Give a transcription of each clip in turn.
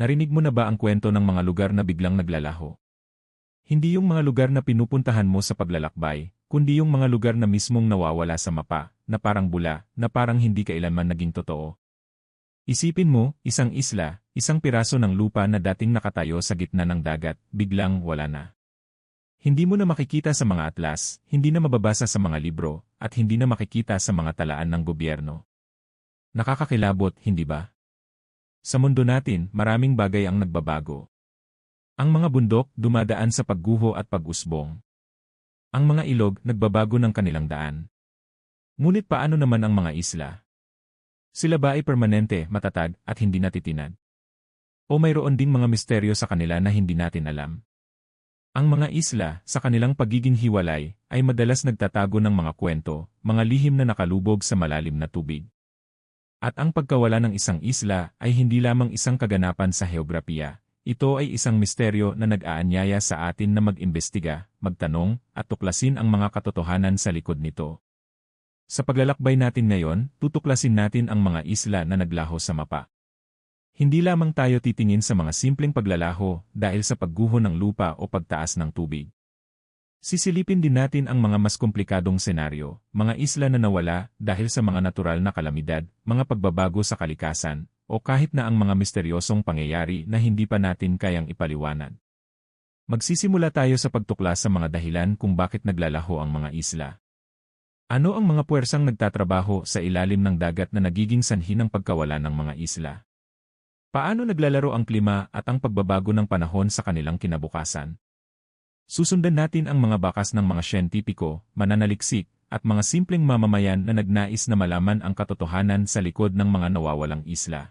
Narinig mo na ba ang kwento ng mga lugar na biglang naglalaho? Hindi yung mga lugar na pinupuntahan mo sa paglalakbay, kundi yung mga lugar na mismong nawawala sa mapa, na parang bula, na parang hindi kailanman naging totoo. Isipin mo, isang isla, isang piraso ng lupa na dating nakatayo sa gitna ng dagat, biglang wala na. Hindi mo na makikita sa mga atlas, hindi na mababasa sa mga libro, at hindi na makikita sa mga talaan ng gobyerno. Nakakakilabot, hindi ba? Sa mundo natin, maraming bagay ang nagbabago. Ang mga bundok dumadaan sa pagguho at pag-usbong. Ang mga ilog nagbabago ng kanilang daan. Ngunit paano naman ang mga isla? Sila ba ay permanente, matatag, at hindi natitinag? O mayroon ding mga misteryo sa kanila na hindi natin alam? Ang mga isla, sa kanilang pagiging hiwalay, ay madalas nagtatago ng mga kwento, mga lihim na nakalubog sa malalim na tubig. At ang pagkawala ng isang isla ay hindi lamang isang kaganapan sa heograpiya. Ito ay isang misteryo na nag-aanyaya sa atin na mag-imbestiga, magtanong, at tuklasin ang mga katotohanan sa likod nito. Sa paglalakbay natin ngayon, tutuklasin natin ang mga isla na naglaho sa mapa. Hindi lamang tayo titingin sa mga simpleng paglalaho dahil sa pagguho ng lupa o pagtaas ng tubig. Sisilipin din natin ang mga mas komplikadong senaryo, mga isla na nawala dahil sa mga natural na kalamidad, mga pagbabago sa kalikasan, o kahit na ang mga misteryosong pangyayari na hindi pa natin kayang ipaliwanag. Magsisimula tayo sa pagtuklas sa mga dahilan kung bakit naglalaho ang mga isla. Ano ang mga puwersang nagtatrabaho sa ilalim ng dagat na nagiging sanhi ng pagkawala ng mga isla? Paano naglalaro ang klima at ang pagbabago ng panahon sa kanilang kinabukasan? Susundan natin ang mga bakas ng mga siyentipiko, mananaliksik, at mga simpleng mamamayan na nagnais na malaman ang katotohanan sa likod ng mga nawawalang isla.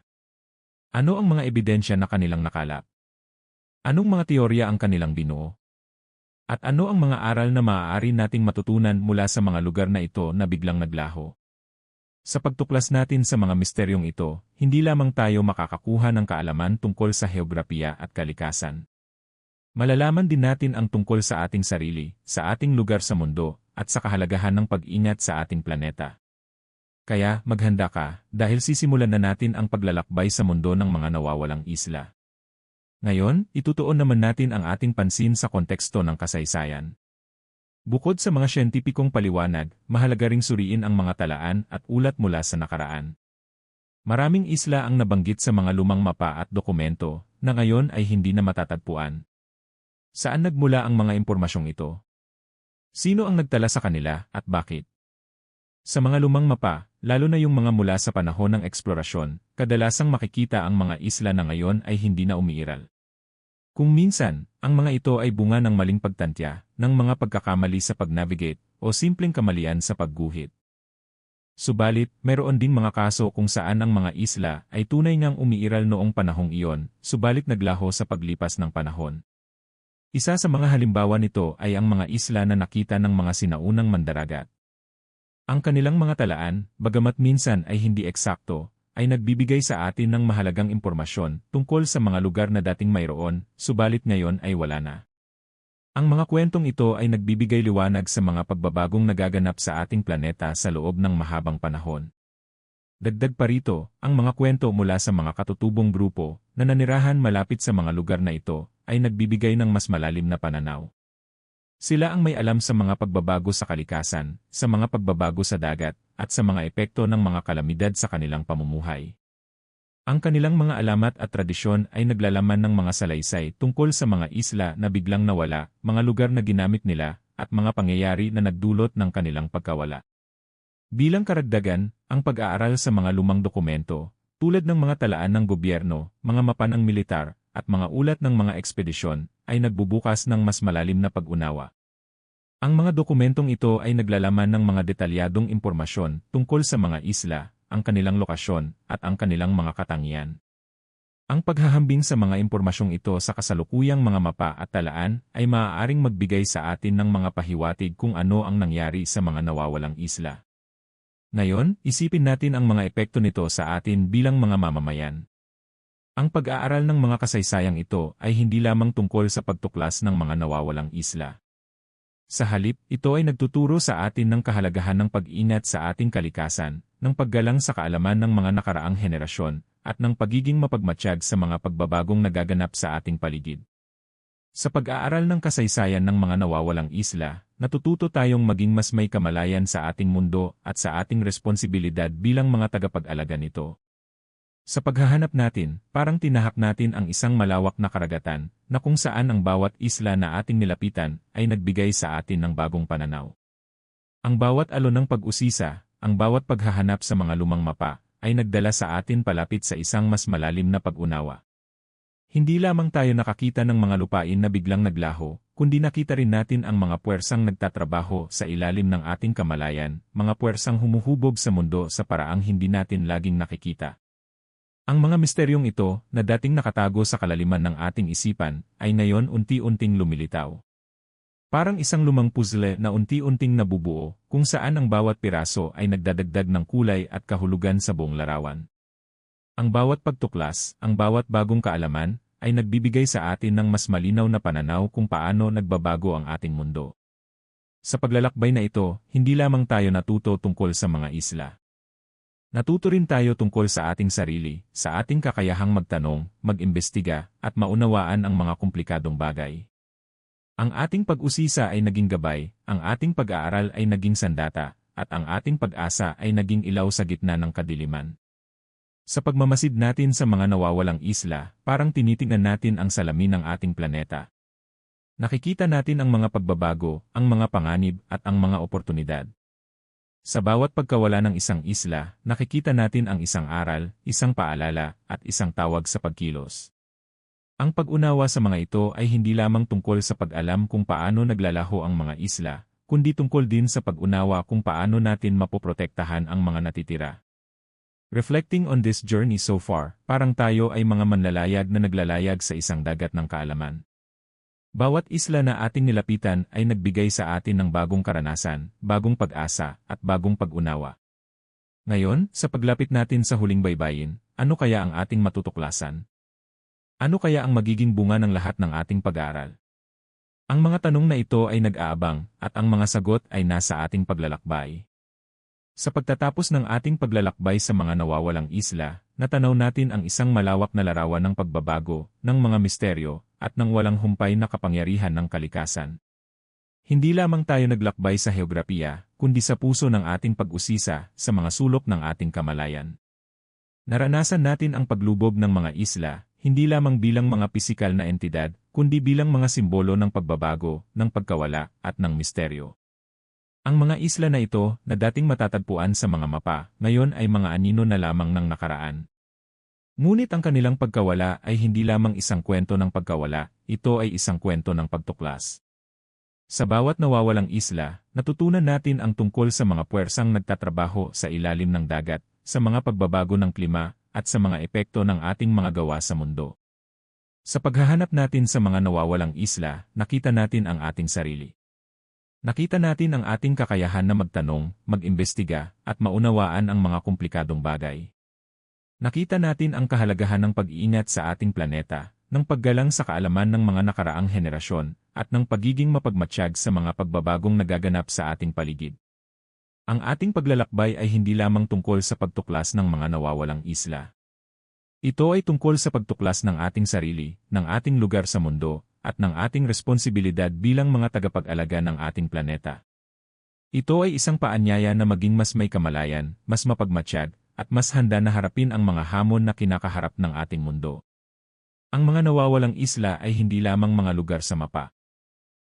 Ano ang mga ebidensya na kanilang nakalap? Anong mga teorya ang kanilang binuo? At ano ang mga aral na maaari nating matutunan mula sa mga lugar na ito na biglang naglaho? Sa pagtuklas natin sa mga misteryong ito, hindi lamang tayo makakakuha ng kaalaman tungkol sa heograpiya at kalikasan, Malalaman din natin ang tungkol sa ating sarili, sa ating lugar sa mundo, at sa kahalagahan ng pag-ingat sa ating planeta. Kaya, maghanda ka, dahil sisimulan na natin ang paglalakbay sa mundo ng mga nawawalang isla. Ngayon, itutuon naman natin ang ating pansin sa konteksto ng kasaysayan. Bukod sa mga siyentipikong paliwanag, mahalaga ring suriin ang mga talaan at ulat mula sa nakaraan. Maraming isla ang nabanggit sa mga lumang mapa at dokumento, na ngayon ay hindi na matatagpuan. Saan nagmula ang mga impormasyong ito? Sino ang nagtala sa kanila at bakit? Sa mga lumang mapa, lalo na yung mga mula sa panahon ng eksplorasyon, kadalasang makikita ang mga isla na ngayon ay hindi na umiiral. Kung minsan, ang mga ito ay bunga ng maling pagtantya, ng mga pagkakamali sa pag-navigate, o simpleng kamalian sa pagguhit. Subalit, mayroon ding mga kaso kung saan ang mga isla ay tunay ngang umiiral noong panahong iyon, subalit naglaho sa paglipas ng panahon. Isa sa mga halimbawa nito ay ang mga isla na nakita ng mga sinaunang mandaragat. Ang kanilang mga talaan, bagamat minsan ay hindi eksakto, ay nagbibigay sa atin ng mahalagang impormasyon tungkol sa mga lugar na dating mayroon, subalit ngayon ay wala na. Ang mga kwentong ito ay nagbibigay liwanag sa mga pagbabagong nagaganap sa ating planeta sa loob ng mahabang panahon. Dagdag pa rito, ang mga kwento mula sa mga katutubong grupo na nanirahan malapit sa mga lugar na ito ay nagbibigay ng mas malalim na pananaw. Sila ang may alam sa mga pagbabago sa kalikasan, sa mga pagbabago sa dagat, at sa mga epekto ng mga kalamidad sa kanilang pamumuhay. Ang kanilang mga alamat at tradisyon ay naglalaman ng mga salaysay tungkol sa mga isla na biglang nawala, mga lugar na ginamit nila, at mga pangyayari na nagdulot ng kanilang pagkawala. Bilang karagdagan, ang pag-aaral sa mga lumang dokumento, tulad ng mga talaan ng gobyerno, mga mapa ng militar, at mga ulat ng mga ekspedisyon, ay nagbubukas ng mas malalim na pag-unawa. Ang mga dokumentong ito ay naglalaman ng mga detalyadong impormasyon tungkol sa mga isla, ang kanilang lokasyon, at ang kanilang mga katangian. Ang paghahambing sa mga impormasyong ito sa kasalukuyang mga mapa at talaan ay maaaring magbigay sa atin ng mga pahiwatig kung ano ang nangyari sa mga nawawalang isla. Ngayon, isipin natin ang mga epekto nito sa atin bilang mga mamamayan. Ang pag-aaral ng mga kasaysayang ito ay hindi lamang tungkol sa pagtuklas ng mga nawawalang isla. Sa halip, ito ay nagtuturo sa atin ng kahalagahan ng pag-ingat sa ating kalikasan, ng paggalang sa kaalaman ng mga nakaraang henerasyon, at ng pagiging mapagmatsyag sa mga pagbabagong nagaganap sa ating paligid. Sa pag-aaral ng kasaysayan ng mga nawawalang isla, natututo tayong maging mas may kamalayan sa ating mundo at sa ating responsibilidad bilang mga tagapag-alaga nito. Sa paghahanap natin, parang tinahak natin ang isang malawak na karagatan, na kung saan ang bawat isla na ating nilapitan ay nagbigay sa atin ng bagong pananaw. Ang bawat alon ng pag-usisa, ang bawat paghahanap sa mga lumang mapa, ay nagdala sa atin palapit sa isang mas malalim na pag-unawa. Hindi lamang tayo nakakita ng mga lupain na biglang naglaho, kundi nakita rin natin ang mga puwersang nagtatrabaho sa ilalim ng ating kamalayan, mga puwersang humuhubog sa mundo sa paraang hindi natin laging nakikita. Ang mga misteryong ito, na dating nakatago sa kalaliman ng ating isipan, ay ngayon unti-unting lumilitaw. Parang isang lumang puzzle na unti-unting nabubuo, kung saan ang bawat piraso ay nagdadagdag ng kulay at kahulugan sa buong larawan. Ang bawat pagtuklas, ang bawat bagong kaalaman, ay nagbibigay sa atin ng mas malinaw na pananaw kung paano nagbabago ang ating mundo. Sa paglalakbay na ito, hindi lamang tayo natuto tungkol sa mga isla. Natuto rin tayo tungkol sa ating sarili, sa ating kakayahang magtanong, mag-imbestiga, at maunawaan ang mga komplikadong bagay. Ang ating pag-usisa ay naging gabay, ang ating pag-aaral ay naging sandata, at ang ating pag-asa ay naging ilaw sa gitna ng kadiliman. Sa pagmamasid natin sa mga nawawalang isla, parang tinitingnan natin ang salamin ng ating planeta. Nakikita natin ang mga pagbabago, ang mga panganib, at ang mga oportunidad. Sa bawat pagkawala ng isang isla, nakikita natin ang isang aral, isang paalala, at isang tawag sa pagkilos. Ang pag-unawa sa mga ito ay hindi lamang tungkol sa pag-alam kung paano naglalaho ang mga isla, kundi tungkol din sa pag-unawa kung paano natin mapoprotektahan ang mga natitira. Reflecting on this journey so far, parang tayo ay mga manlalayag na naglalayag sa isang dagat ng kaalaman. Bawat isla na ating nilapitan ay nagbigay sa atin ng bagong karanasan, bagong pag-asa, at bagong pag-unawa. Ngayon, sa paglapit natin sa huling baybayin, ano kaya ang ating matutuklasan? Ano kaya ang magiging bunga ng lahat ng ating pag-aaral? Ang mga tanong na ito ay nag-aabang, at ang mga sagot ay nasa ating paglalakbay. Sa pagtatapos ng ating paglalakbay sa mga nawawalang isla, natanaw natin ang isang malawak na larawan ng pagbabago, ng mga misteryo, at ng walang humpay na kapangyarihan ng kalikasan. Hindi lamang tayo naglakbay sa heograpiya, kundi sa puso ng ating pag-usisa sa mga sulok ng ating kamalayan. Naranasan natin ang paglubog ng mga isla, hindi lamang bilang mga pisikal na entidad, kundi bilang mga simbolo ng pagbabago, ng pagkawala, at ng misteryo. Ang mga isla na ito, na dating matatagpuan sa mga mapa, ngayon ay mga anino na lamang ng nakaraan, Ngunit ang kanilang pagkawala ay hindi lamang isang kwento ng pagkawala, ito ay isang kwento ng pagtuklas. Sa bawat nawawalang isla, natutunan natin ang tungkol sa mga puwersang nagtatrabaho sa ilalim ng dagat, sa mga pagbabago ng klima, at sa mga epekto ng ating mga gawa sa mundo. Sa paghahanap natin sa mga nawawalang isla, nakita natin ang ating sarili. Nakita natin ang ating kakayahan na magtanong, mag-imbestiga, at maunawaan ang mga komplikadong bagay. Nakita natin ang kahalagahan ng pag-iingat sa ating planeta, ng paggalang sa kaalaman ng mga nakaraang henerasyon, at ng pagiging mapagmatsyag sa mga pagbabagong nagaganap sa ating paligid. Ang ating paglalakbay ay hindi lamang tungkol sa pagtuklas ng mga nawawalang isla. Ito ay tungkol sa pagtuklas ng ating sarili, ng ating lugar sa mundo, at ng ating responsibilidad bilang mga tagapag-alaga ng ating planeta. Ito ay isang paanyaya na maging mas may kamalayan, mas mapagmatsyag, at mas handa na harapin ang mga hamon na kinakaharap ng ating mundo. Ang mga nawawalang isla ay hindi lamang mga lugar sa mapa.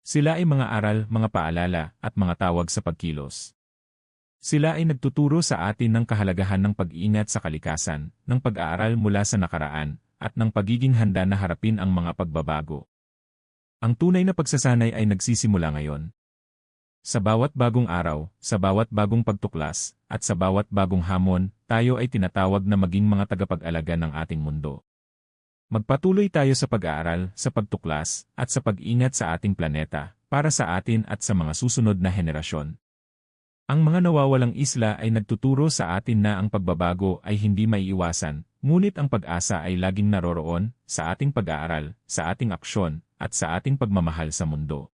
Sila ay mga aral, mga paalala, at mga tawag sa pagkilos. Sila ay nagtuturo sa atin ng kahalagahan ng pag-iingat sa kalikasan, ng pag-aaral mula sa nakaraan, at ng pagiging handa na harapin ang mga pagbabago. Ang tunay na pagsasanay ay nagsisimula ngayon. Sa bawat bagong araw, sa bawat bagong pagtuklas, at sa bawat bagong hamon, tayo ay tinatawag na maging mga tagapag-alaga ng ating mundo. Magpatuloy tayo sa pag-aaral, sa pagtuklas, at sa pag-ingat sa ating planeta, para sa atin at sa mga susunod na henerasyon. Ang mga nawawalang isla ay nagtuturo sa atin na ang pagbabago ay hindi maiiwasan, ngunit ang pag-asa ay laging naroroon sa ating pag-aaral, sa ating aksyon, at sa ating pagmamahal sa mundo.